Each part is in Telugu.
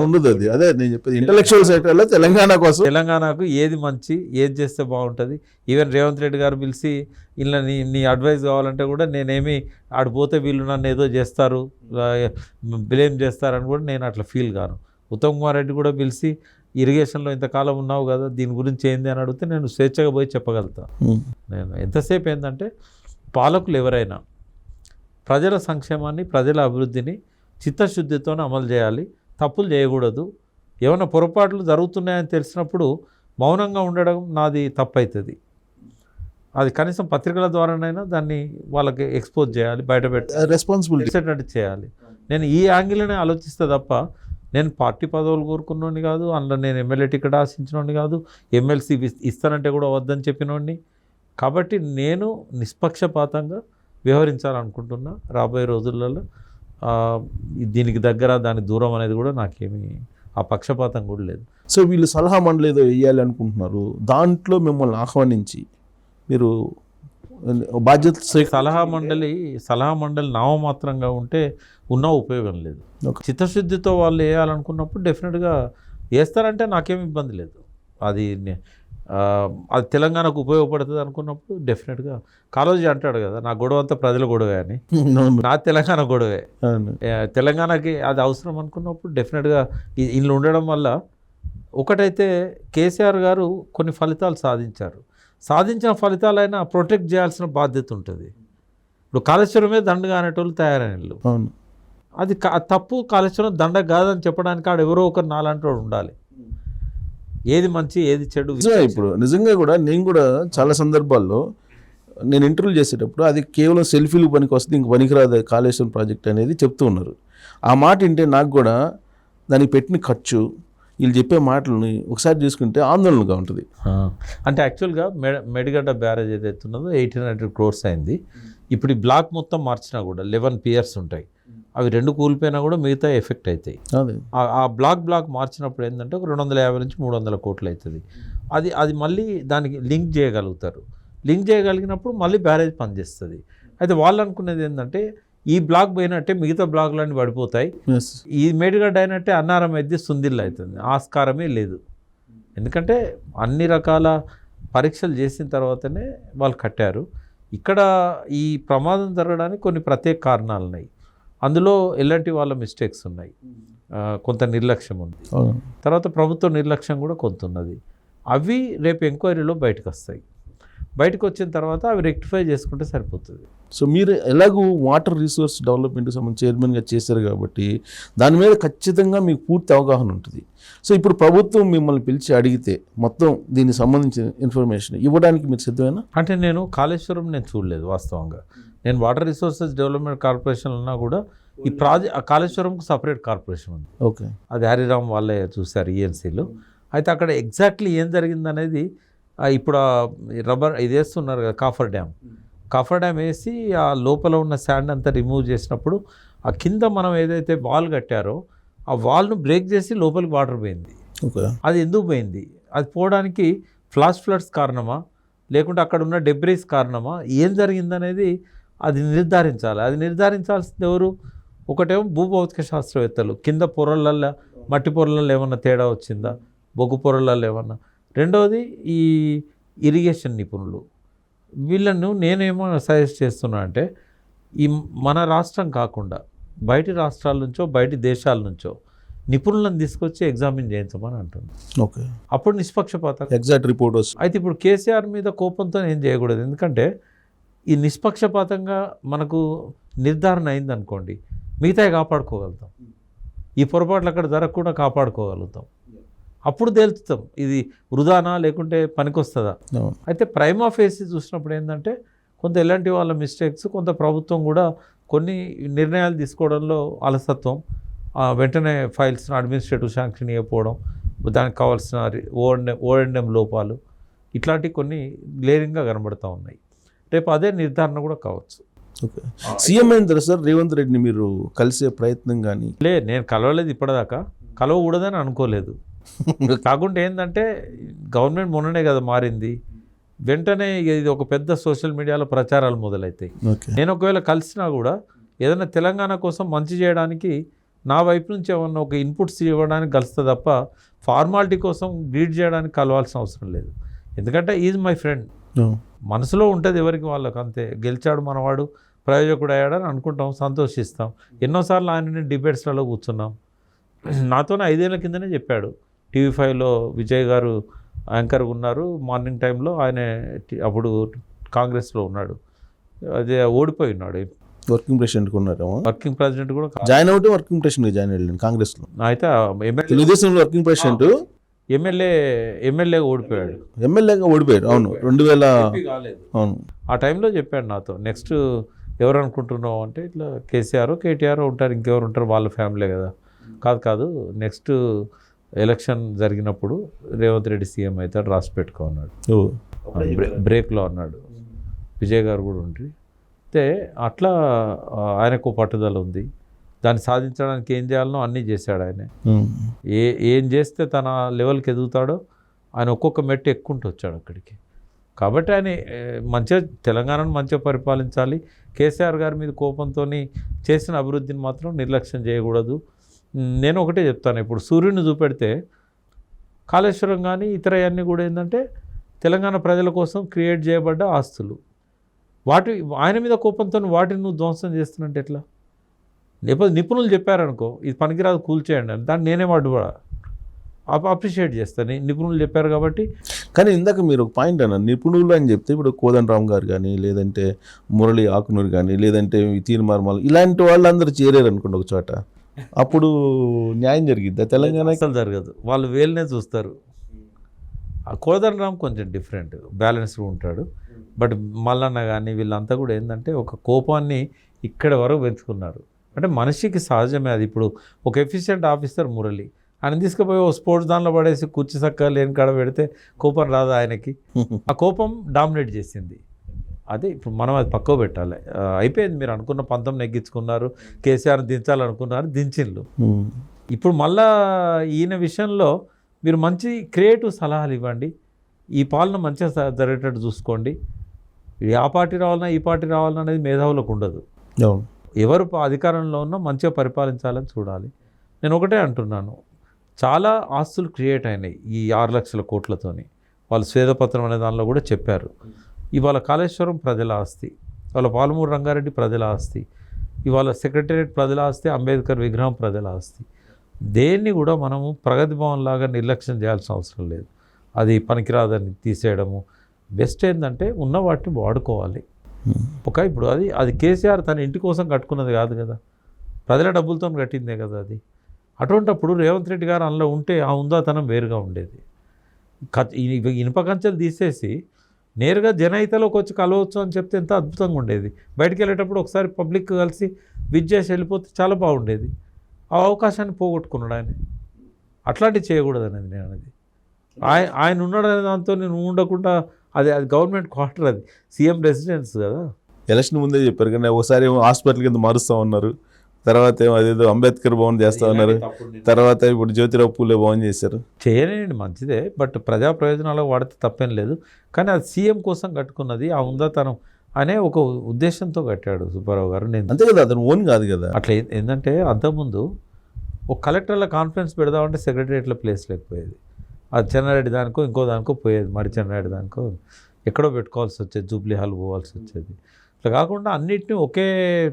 ఉండదు అది. అదే నేను చెప్పేది. ఇంటలెక్చువల్ సెక్టర్లో తెలంగాణ కోసం. తెలంగాణకు ఏది మంచి ఏది చేస్తే బాగుంటుంది? ఈవెన్ రేవంత్ రెడ్డి గారు పిలిచి ఇలా నీ నీ అడ్వైస్ కావాలంటే కూడా నేనేమి ఆడిపోతే వీళ్ళు నన్ను ఏదో చేస్తారు బ్లేమ్ చేస్తారని కూడా నేను అట్లా ఫీల్ కాను. ఉత్తమ్ కుమార్ రెడ్డి కూడా పిలిచి ఇరిగేషన్లో ఇంతకాలం ఉన్నావు కదా దీని గురించి ఏంది? అని అడిగితే నేను స్వేచ్ఛగా పోయి చెప్పగలుగుతా. ఉమ్, నేను ఎంతసేపు ఏంటంటే పాలకులు ఎవరైనా ప్రజల సంక్షేమాన్ని ప్రజల అభివృద్ధిని చిత్తశుద్ధితో అమలు చేయాలి. తప్పులు చేయకూడదు. ఏమైనా పొరపాట్లు జరుగుతున్నాయని తెలిసినప్పుడు మౌనంగా ఉండడం నాది తప్పవుతుంది అది కనీసం పత్రికల ద్వారానైనా దాన్ని వాళ్ళకి ఎక్స్పోజ్ చేయాలి బయట పెట్టి రెస్పాన్సిబిలిటీ తెలిసేటట్టు చేయాలి. నేను ఈ యాంగిల్నే ఆలోచిస్తే తప్ప నేను పార్టీ పదవులు కోరుకున్నోడిని కాదు అందులో నేను ఎమ్మెల్యే టికెట్ ఆశించినోడిని కాదు ఎమ్మెల్సీ ఇస్తానంటే కూడా వద్దని చెప్పినోడిని. కాబట్టి నేను నిష్పక్షపాతంగా వ్యవహరించాలనుకుంటున్నా రాబోయే రోజులలో. దీనికి దగ్గర దాని దూరం అనేది కూడా నాకేమీ ఆ పక్షపాతం కూడా లేదు. సో వీళ్ళు సలహా మండలి ఏదో వేయాలి అనుకుంటున్నారు. దాంట్లో మిమ్మల్ని ఆహ్వానించి మీరు బాధ్యత సలహా మండలి సలహా మండలి నామమాత్రంగా ఉంటే ఉన్న ఉపయోగం లేదు. చిత్తశుద్ధితో వాళ్ళు వేయాలనుకున్నప్పుడు డెఫినెట్గా వేస్తారంటే నాకేం ఇబ్బంది లేదు. అది అది తెలంగాణకు ఉపయోగపడుతుంది అనుకున్నప్పుడు డెఫినెట్గా కాలేజీ అంటాడు కదా నా గొడవ అంతా ప్రజల గొడవే అని. నా తెలంగాణ గొడవే. తెలంగాణకి అది అవసరం అనుకున్నప్పుడు డెఫినెట్గా ఇ- ఇల్లు ఉండడం వల్ల ఒకటైతే కేసీఆర్ గారు కొన్ని ఫలితాలు సాధించారు. సాధించిన ఫలితాలైనా ప్రొటెక్ట్ చేయాల్సిన బాధ్యత ఉంటుంది. ఇప్పుడు కాళేశ్వరమే దండగా అనేటోళ్ళు తయారైన ఇల్లు. అవును. అది తప్పు కాళేశ్వరం దండ కాదని చెప్పడానికి ఆడ ఎవరో ఒకరు నాలాంటి వాడు ఉండాలి. ఏది మంచి ఏది చెడు ఇప్పుడు. నిజంగా కూడా నేను కూడా చాలా సందర్భాల్లో నేను ఇంటర్వ్యూ చేసేటప్పుడు అది కేవలం సెల్ఫీలు పనికి వస్తుంది ఇంక పనికిరాదు కాళేశ్వరం ప్రాజెక్ట్ అనేది చెప్తూ ఉన్నారు. ఆ మాట వింటే నాకు కూడా దానికి పెట్టిన ఖర్చు వీళ్ళు చెప్పే మాటలని ఒకసారి చూసుకుంటే ఆందోళనగా ఉంటుంది. అంటే యాక్చువల్గా మె మెడిగడ్డ బ్యారేజ్ ఏదైతే ఉన్నదో ఎయిటీన్ హండ్రెడ్ క్రోర్స్ అయింది. ఇప్పుడు ఈ బ్లాక్ మొత్తం మార్చినా కూడా లెవెన్ పియర్స్ ఉంటాయి. అవి రెండు కూలిపోయినా కూడా మిగతా ఎఫెక్ట్ అవుతాయి. ఆ- బ్లాక్ బ్లాక్ మార్చినప్పుడు ఏంటంటే ఒక రెండు వందల యాభై నుంచి మూడు వందల కోట్లు అవుతుంది. అది అది మళ్ళీ దానికి లింక్ చేయగలుగుతారు. లింక్ చేయగలిగినప్పుడు మళ్ళీ బ్యారేజ్ పనిచేస్తుంది. అయితే వాళ్ళు అనుకునేది ఏంటంటే ఈ బ్లాక్ పోయినట్టే మిగతా బ్లాక్లన్నీ పడిపోతాయి. ఈ మేడిగడ్డ అయినట్టే అన్నారం అయితే సుందిల్లు అవుతుంది. ఆస్కారమే లేదు. ఎందుకంటే అన్ని రకాల పరీక్షలు చేసిన తర్వాతనే వాళ్ళు కట్టారు. ఇక్కడ ఈ ప్రమాదం జరగడానికి కొన్ని ప్రత్యేక కారణాలు ఉన్నాయి అందులో ఎలాంటి వాళ్ళ మిస్టేక్స్ ఉన్నాయి? ఆ, కొంత నిర్లక్ష్యం ఉంది. తర్వాత ప్రభుత్వ నిర్లక్ష్యం కూడా కొంత ఉన్నది. అవి రేపు ఎంక్వైరీలో బయటకు వస్తాయి. బయటకు వచ్చిన తర్వాత అవి రెక్టిఫై చేసుకుంటే సరిపోతుంది. సో మీరు ఎలాగూ వాటర్ రిసోర్స్ డెవలప్మెంట్ సంబంధించి చైర్మన్గా చేశారు కాబట్టి దాని మీద ఖచ్చితంగా మీకు పూర్తి అవగాహన ఉంటుంది. సో ఇప్పుడు ప్రభుత్వం మిమ్మల్ని పిలిచి అడిగితే మొత్తం దీనికి సంబంధించిన ఇన్ఫర్మేషన్ ఇవ్వడానికి మీరు సిద్ధమేనా? అంటే నేను కాళేశ్వరం నేను చూడలేదు వాస్తవంగా. నేను వాటర్ రిసోర్సెస్ డెవలప్మెంట్ కార్పొరేషన్ ఉన్నా కూడా ఈ ప్రాజెక్ట్ కాళేశ్వరంకు సపరేట్ కార్పొరేషన్ ఉంది. ఓకే. అది హరిరామ్ వాళ్ళే చూశారు ఈఎన్సీలో అయితే అక్కడ ఎగ్జాక్ట్లీ ఏం జరిగింది అనేది ఆ, ఇప్పుడు రబ్బర్ ఇది వేస్తున్నారు కదా కాఫర్ డ్యామ్. కాఫర్ డ్యామ్ వేసి ఆ లోపల ఉన్న శాండ్ అంతా రిమూవ్ చేసినప్పుడు ఆ కింద మనం ఏదైతే వాల్ కట్టారో ఆ వాల్ను బ్రేక్ చేసి లోపలికి వాటర్ పోయింది. అది ఎందుకు పోయింది? అది పోవడానికి ఫ్లాష్ ఫ్లడ్స్ కారణమా? లేకుంటే అక్కడ ఉన్న డెబ్రీస్ కారణమా? ఏం జరిగిందనేది అది నిర్ధారించాలి. అది నిర్ధారించాల్సింది ఎవరు? ఒకటేమో భూభౌతిక శాస్త్రవేత్తలు కింద పొరలల్లో మట్టి పొరలలో ఏమన్నా తేడా వచ్చిందా? బొగ్గు పొరలలో ఏమన్నా? రెండవది ఈ ఇరిగేషన్ నిపుణులు. వీళ్ళను నేనేమో సజెస్ట్ చేస్తున్నా అంటే ఈ మన రాష్ట్రం కాకుండా బయటి రాష్ట్రాల నుంచో బయటి దేశాల నుంచో నిపుణులను తీసుకొచ్చి ఎగ్జామిన్ చేయించమని అంటున్నాను ఓకే. అప్పుడు నిష్పక్షపాతం. ఎగ్జాక్ట్ రిపోర్ట్ వస్తుంది. అయితే ఇప్పుడు కేసీఆర్ మీద కోపంతో ఏం చేయకూడదు. ఎందుకంటే ఈ నిష్పక్షపాతంగా మనకు నిర్ధారణ అయింది అనుకోండి మిగతాయి కాపాడుకోగలుగుతాం. ఈ పొరపాట్లు అక్కడ జరగకుండా కాపాడుకోగలుగుతాం. అప్పుడు తేల్చుతాం ఇది వృధానా లేకుంటే పనికొస్తుందా. అయితే ప్రైమా ఫేసి చూసినప్పుడు ఏంటంటే కొంత ఎలాంటి వాళ్ళ మిస్టేక్స్ కొంత ప్రభుత్వం కూడా కొన్ని నిర్ణయాలు తీసుకోవడంలో అలసత్వం. వెంటనే ఫైల్స్ను అడ్మినిస్ట్రేటివ్ శాంక్షన్ ఇవ్వకపోవడం దానికి కావాల్సిన ఓఎండ్ఎం ఓఎండ్ఎం లోపాలు ఇట్లాంటి కొన్ని గ్లేరింగ్గా కనబడుతూ ఉన్నాయి. రేపు అదే నిర్ధారణ కూడా కావచ్చు. ఓకే. సీఎం అయిన తర్వాత సార్ రేవంత్ రెడ్డిని మీరు కలిసే ప్రయత్నం కానీ లే నేను కలవలేదు ఇప్పటిదాకా. కలవకూడదని అనుకోలేదు. కాకుండా ఏంటంటే గవర్నమెంట్ మొన్ననే కదా మారింది. వెంటనే ఇది ఒక పెద్ద సోషల్ మీడియాలో ప్రచారాలు మొదలవుతాయి నేను ఒకవేళ కలిసినా కూడా ఏదైనా తెలంగాణ కోసం మంచి చేయడానికి నా వైపు నుంచి ఏమన్నా ఒక ఇన్పుట్స్ ఇవ్వడానికి కలుస్తుంది తప్ప ఫార్మాలిటీ కోసం గ్రీడ్ చేయడానికి కలవాల్సిన అవసరం లేదు. ఎందుకంటే ఈజ్ మై ఫ్రెండ్. మనసులో ఉంటుంది ఎవరికి వాళ్ళకి అంతే. గెలిచాడు మనవాడు ప్రయోజకుడు అయ్యాడని అనుకుంటాం సంతోషిస్తాం. ఎన్నోసార్లు ఆయన డిబేట్స్లలో కూర్చున్నాం. నాతోనే ఐదేళ్ళ కిందనే చెప్పాడు. టీవీ ఫైవ్లో విజయ్ గారు యాంకర్గా ఉన్నారు. మార్నింగ్ టైంలో ఆయన అప్పుడు కాంగ్రెస్లో ఉన్నాడు. అదే ఓడిపోయి ఉన్నాడు. వర్కింగ్ ప్రెసిడెంట్ ఉన్నారేమో? వర్కింగ్ ప్రెసిడెంట్ కూడా జాయిన్ అవుతే వర్కింగ్ ప్రెసిడెంట్ జాయిన్ అయ్యాడు కాంగ్రెస్లో అయితే తెలుగుదేశంలో వర్కింగ్ ప్రెసిడెంట్. ఎమ్మెల్యే ఎమ్మెల్యేగా ఓడిపోయాడు. ఎమ్మెల్యేగా ఓడిపోయాడు అవును. రెండు వేల అవును. ఆ టైంలో చెప్పాడు నాతో నెక్స్ట్ ఎవరు అనుకుంటున్నావు? అంటే ఇట్లా కేసీఆర్ కేటీఆర్ ఉంటారు ఇంకెవరు ఉంటారు? వాళ్ళ ఫ్యామిలీ కదా. కాదు కాదు నెక్స్ట్ ఎలక్షన్ జరిగినప్పుడు రేవంత్ రెడ్డి సీఎం అవుతాడు రాసి పెట్టుకో అన్నాడు. బ్రేక్లో అన్నాడు. విజయ్ గారు కూడా ఉండి. అయితే అట్లా ఆయనకు పట్టుదల ఉంది. దాన్ని సాధించడానికి ఏం చేయాలనో అన్నీ చేశాడు ఆయన. ఏ ఏం చేస్తే తన లెవెల్కి ఎదుగుతాడో ఆయన ఒక్కొక్క మెట్టు ఎక్కుంటూ వచ్చాడు అక్కడికి. కాబట్టి ఆయన మంచిగా తెలంగాణను మంచిగా పరిపాలించాలి. కేసీఆర్ గారి మీద కోపంతో చేసిన అభివృద్ధిని మాత్రం నిర్లక్ష్యం చేయకూడదు. నేను ఒకటే చెప్తాను. ఇప్పుడు సూర్యుని చూపెడితే కాళేశ్వరం కానీ ఇతర అన్నీ కూడా ఏంటంటే తెలంగాణ ప్రజల కోసం క్రియేట్ చేయబడ్డ ఆస్తులు. వాటి ఆయన మీద కోపంతో వాటిని నువ్వు ధ్వంసం చేస్తున్నట్టు ఎట్లా? లేకపోతే నిపుణులు చెప్పారనుకో ఇది పనికిరాదు కూల్చేయండి అని. దాన్ని నేనే అడ్డుపడా అప్రిషియేట్ చేస్తాను నిపుణులు చెప్పారు కాబట్టి. కానీ ఇందాక మీరు ఒక పాయింట్ అన్న నిపుణులు అని చెప్తే ఇప్పుడు కోదన్ గారు కానీ లేదంటే మురళి ఆకునూరు కానీ లేదంటే తీర్మార్మల్ ఇలాంటి వాళ్ళందరూ చేరారు అనుకోండి ఒక చోట. అప్పుడు న్యాయం జరిగిద్దా? తెలంగాణ అసలు జరగదు. వాళ్ళు వేలునే చూస్తారు. ఆ కోదన్ రామ్ కొంచెం డిఫరెంట్ బ్యాలెన్స్డ్ ఉంటాడు. బట్ మల్లన్న కానీ వీళ్ళంతా కూడా ఏంటంటే ఒక కోపాన్ని ఇక్కడ వరకు పెంచుకున్నారు. అంటే మనిషికి సహజమే అది. ఇప్పుడు ఒక ఎఫిషియెంట్ ఆఫీసర్ మురళి ఆయన తీసుకుపోయి ఓ స్పోర్ట్స్ దానిలో పడేసి కుర్చీ చక్క లేని కాడ పెడితే కోపం రాదు ఆయనకి? ఆ కోపం డామినేట్ చేసింది. అదే ఇప్పుడు మనం అది పక్కకు పెట్టాలి. అయిపోయింది మీరు అనుకున్న పంతం నెగ్గించుకున్నారు కేసీఆర్ దించాలనుకున్నారు దించిండ్లు ఉమ్. ఇప్పుడు మళ్ళా ఈయన విషయంలో మీరు మంచి క్రియేటివ్ సలహాలు ఇవ్వండి. ఈ పాలన మంచిగా జరిగేటట్టు చూసుకోండి. ఆ పార్టీ రావాలన్నా ఈ పార్టీ రావాలన్నా అనేది మేధావులకు ఉండదు. ఎవరు అధికారంలో ఉన్నా మంచిగా పరిపాలించాలని చూడాలి. నేను ఒకటే అంటున్నాను. చాలా ఆస్తులు క్రియేట్ అయినాయి ఈ ఆరు లక్షల కోట్లతోని. వాళ్ళు స్వేదపత్రం అనే దానిలో కూడా చెప్పారు. ఇవాళ కాళేశ్వరం ప్రజల ఆస్తి ఇవాళ పాలమూరు రంగారెడ్డి ప్రజల ఆస్తి ఇవాళ సెక్రటేరియట్ ప్రజల ఆస్తి అంబేద్కర్ విగ్రహం ప్రజల ఆస్తి. దేన్ని కూడా మనము ప్రగతి భవన్ లాగా నిర్లక్ష్యం చేయాల్సిన అవసరం లేదు. అది పనికిరాదని తీసేయడము. బెస్ట్ ఏంటంటే ఉన్న వాటిని వాడుకోవాలి. ఒక ఇప్పుడు అది అది కేసీఆర్ తన ఇంటి కోసం కట్టుకున్నది కాదు కదా. ప్రజల డబ్బులతో కట్టిందే కదా అది. అటువంటప్పుడు రేవంత్ రెడ్డి గారు అందులో ఉంటే ఆ ఉందాతనం వేరుగా ఉండేది. ఇనుప కంచెలు తీసేసి నేరుగా జనహితలోకి వచ్చి కలవచ్చు అని చెప్తే ఎంత అద్భుతంగా ఉండేది. బయటికి వెళ్ళేటప్పుడు ఒకసారి పబ్లిక్ కలిసి విజ్ చేసి వెళ్ళిపోతే చాలా బాగుండేది. ఆ అవకాశాన్ని పోగొట్టుకున్నాడు ఆయన. అట్లాంటివి చేయకూడదు అనేది నేను అనేది. ఆయన ఆయన ఉన్నాడనే దాంతో నేను ఉండకుండా అది అది గవర్నమెంట్ క్వార్టర్ అది. సీఎం రెసిడెన్స్ కదా. ఎలక్షన్ ముందే చెప్పారు కానీ ఒకసారి ఏమో హాస్పిటల్ కింద మారుస్తా ఉన్నారు తర్వాత ఏమో అదేదో అంబేద్కర్ భవన్ చేస్తా ఉన్నారు. తర్వాత ఇప్పుడు జ్యోతిరావు పూలే భవన్ చేశారు. చేయనండి మంచిదే. బట్ ప్రజా ప్రయోజనాలకు వాడితే తప్పేం లేదు. కానీ అది సీఎం కోసం కట్టుకున్నది ఆ ఉందాతనం అనే ఒక ఉద్దేశంతో కట్టాడు సుబ్బారావు గారు. నేను అంతే కదా అతను ఓన్ కాదు కదా. అట్లా ఏంటంటే అంతకుముందు ఒక కలెక్టర్ల కాన్ఫరెన్స్ పెడదామంటే సెక్రటరియట్లో ప్లేస్ లేకపోయేది. అది చెన్నారెడ్డి దానికో ఇంకో దానికో పోయేది. మరి చెన్నారెడ్డి దానికో ఎక్కడో పెట్టుకోవాల్సి వచ్చేది జూబ్లీ హాల్ పోవాల్సి వచ్చేది. ఇట్లా కాకుండా అన్నిటిని ఒకే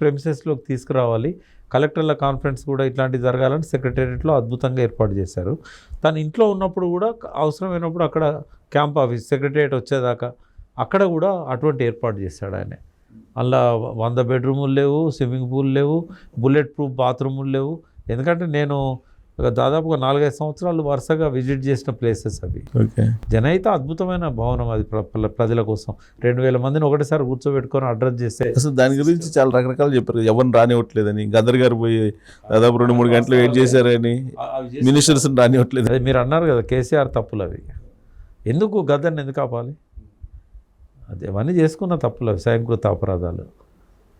ప్రెమిసెస్లోకి తీసుకురావాలి. కలెక్టర్ల కాన్ఫరెన్స్ కూడా ఇట్లాంటివి జరగాలని సెక్రటేరియట్లో అద్భుతంగా ఏర్పాటు చేశారు. తను ఇంట్లో ఉన్నప్పుడు కూడా అవసరమైనప్పుడు అక్కడ క్యాంప్ ఆఫీస్ సెక్రటేరియట్ వచ్చేదాకా అక్కడ కూడా అటువంటి ఏర్పాటు చేశాడు ఆయన. అలా వంద బెడ్రూములు లేవు స్విమ్మింగ్ పూల్ లేవు బుల్లెట్ ప్రూఫ్ బాత్రూములు లేవు. ఎందుకంటే నేను దాదాపుగా నాలుగైదు సంవత్సరాలు వరుసగా విజిట్ చేసిన ప్లేసెస్ అవి. ఓకే. జనహిత అద్భుతమైన భవనం అది ప్ర- ప్ర- ప్రజల కోసం. రెండు వేల మందిని ఒకటేసారి కూర్చోబెట్టుకొని అడ్రస్ చేస్తే అసలు దాని గురించి చాలా రకరకాలు చెప్పారు ఎవరిని రానివ్వట్లేదని. గదర్ గారు పోయి దాదాపు రెండు మూడు గంటలు వెయిట్ చేశారని. మినిస్టర్స్ రానివ్వట్లేదు. అదే మీరు అన్నారు కదా కేసీఆర్ తప్పులు అవి. ఎందుకు గద్దర్ని ఎందుకు ఆపాలి? అది అవన్నీ చేసుకున్న తప్పులు అవి స్వయంకృత అపరాధాలు.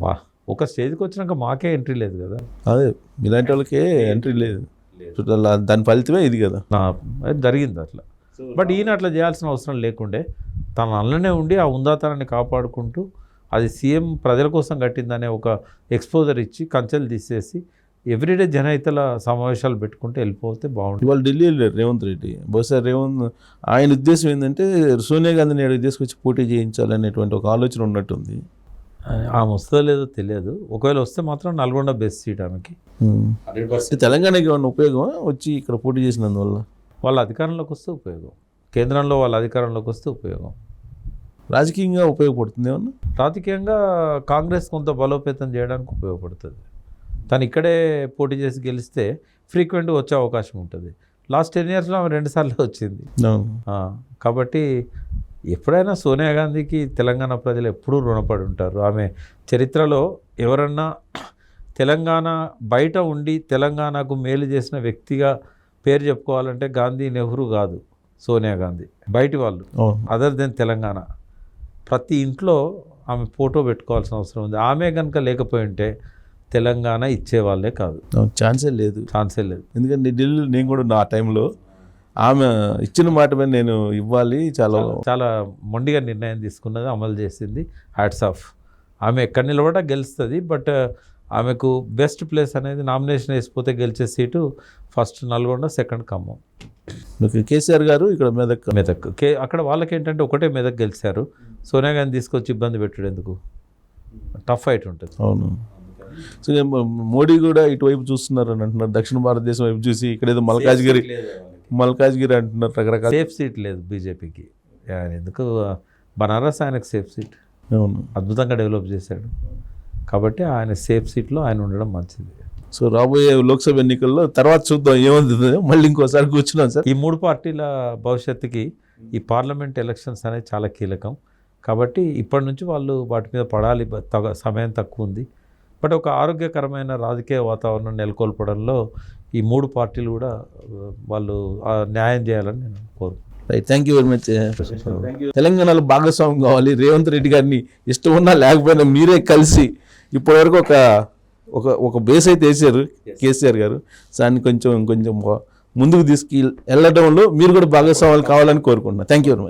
వా ఒక స్టేజ్కి వచ్చినాక మాకే ఎంట్రీ లేదు కదా. అదే ఇలాంటి వాళ్ళకే ఎంట్రీ లేదు. దాని ఫలితమే ఇది కదా. నా అది జరిగింది అట్లా. బట్ ఈయన అట్లా చేయాల్సిన అవసరం లేకుండే తన అల్లనే ఉండి ఆ ఉందాతనాన్ని కాపాడుకుంటూ అది సీఎం ప్రజల కోసం కట్టిందనే ఒక ఎక్స్పోజర్ ఇచ్చి కంచెలు తీసేసి ఎవ్రీడే జనహితల సమావేశాలు పెట్టుకుంటే వెళ్ళిపోతే బాగుంటుంది. ఇవాళ ఢిల్లీ వెళ్ళారు రేవంత్ రెడ్డి. బహుశా రేవంత్ ఆయన ఉద్దేశం ఏంటంటే సోనియా గాంధీని తీసుకొచ్చి పోటీ చేయించాలనేటువంటి ఒక ఆలోచన ఉన్నట్టుంది. ఆమె వస్తుందో లేదో తెలియదు. ఒకవేళ వస్తే మాత్రం నల్గొండ బెస్ట్ సీట్ ఆమెకి. తెలంగాణకి ఏమన్నా ఉపయోగం వచ్చి ఇక్కడ పోటీ చేసినందువల్ల? వాళ్ళ అధికారంలోకి వస్తే ఉపయోగం. కేంద్రంలో వాళ్ళ అధికారంలోకి వస్తే ఉపయోగం. రాజకీయంగా ఉపయోగపడుతుంది ఏమన్నా? రాజకీయంగా కాంగ్రెస్ కొంత బలోపేతం చేయడానికి ఉపయోగపడుతుంది. తను ఇక్కడే పోటీ చేసి గెలిస్తే ఫ్రీక్వెంట్గా వచ్చే అవకాశం ఉంటుంది. లాస్ట్ టెన్ ఇయర్స్లో ఆమె రెండుసార్లు వచ్చింది. కాబట్టి ఎప్పుడైనా సోనియా గాంధీకి తెలంగాణ ప్రజలు ఎప్పుడూ రుణపడి ఉంటారు. ఆమె చరిత్రలో ఎవరన్నా తెలంగాణ బయట ఉండి తెలంగాణకు మేలు చేసిన వ్యక్తిగా పేరు చెప్పుకోవాలంటే గాంధీ నెహ్రూ కాదు సోనియా గాంధీ. బయటి వాళ్ళు. Other than Telangana. ప్రతి ఇంట్లో ఆమె ఫోటో పెట్టుకోవాల్సిన అవసరం ఉంది. ఆమె కనుక లేకపోయి ఉంటే తెలంగాణ ఇచ్చేవాళ్ళే కాదు. ఛాన్సే లేదు. ఛాన్సే లేదు. ఎందుకంటే ఢిల్లీలో నేను కూడా నా టైంలో. ఆమె ఇచ్చిన మాట మీద నేను ఇవ్వాలి చాలా చాలా మొండిగా నిర్ణయం తీసుకున్నది అమలు చేసింది హ్యాట్స్ ఆఫ్ ఆమె ఎక్కడ నిలబడా గెలుస్తుంది బట్ ఆమెకు బెస్ట్ ప్లేస్ అనేది నామినేషన్ వేసిపోతే గెలిచే seat first Nalgonda second Khammam. మీకు కేసీఆర్ గారు ఇక్కడ మెదక్. మెదక్. కే అక్కడ వాళ్ళకి ఏంటంటే ఒకటే మెదక్ గెలిచారు. సోనియా గాంధీ తీసుకొచ్చి ఇబ్బంది పెట్టాడు ఎందుకు? టఫ్ ఫైట్ ఉంటుంది. అవును. సో మోడీ కూడా ఇటువైపు చూస్తున్నారు అని అంటున్నారు. దక్షిణ భారతదేశం వైపు చూసి ఇక్కడ ఏదో మల్కాజ్గిరి మల్కాజ్గిరి అంటున్నారు రకరకాల సేఫ్ సీట్ లేదు బీజేపీకి. ఆయన ఎందుకు? బనారస్ ఆయనకు సేఫ్ సీట్ అవును. అద్భుతంగా డెవలప్ చేశాడు. కాబట్టి ఆయన సేఫ్ సీట్లో ఆయన ఉండడం మంచిది. సో రాబోయే లోక్సభ ఎన్నికల్లో తర్వాత చూద్దాం ఏమవుతుందో. మళ్ళీ ఇంకోసారి కూర్చున్నాం సార్. ఈ మూడు పార్టీల భవిష్యత్తుకి ఈ పార్లమెంట్ ఎలక్షన్స్ అనేది చాలా కీలకం. కాబట్టి ఇప్పటి నుంచి వాళ్ళు వాటి మీద పడాలి సమయం తక్కువ ఉంది. బట్ ఒక ఆరోగ్యకరమైన రాజకీయ వాతావరణం నెలకొల్పడంలో ఈ మూడు పార్టీలు కూడా వాళ్ళు న్యాయం చేయాలని నేను right thank you very much తెలంగాణలో భాగస్వామ్యం కావాలి. రేవంత్ రెడ్డి గారిని ఇష్టం ఉన్నా లేకపోయినా మీరే కలిసి ఇప్పటివరకు ఒక ఒక ఒక బేస్ అయితే వేసారు కేసీఆర్ గారు. దాన్ని కొంచెం కొంచెం ముందుకు తీసుకు వెళ్ళడంలో మీరు కూడా భాగస్వాములు కావాలని కోరుకుంటున్నాను. Thank you very much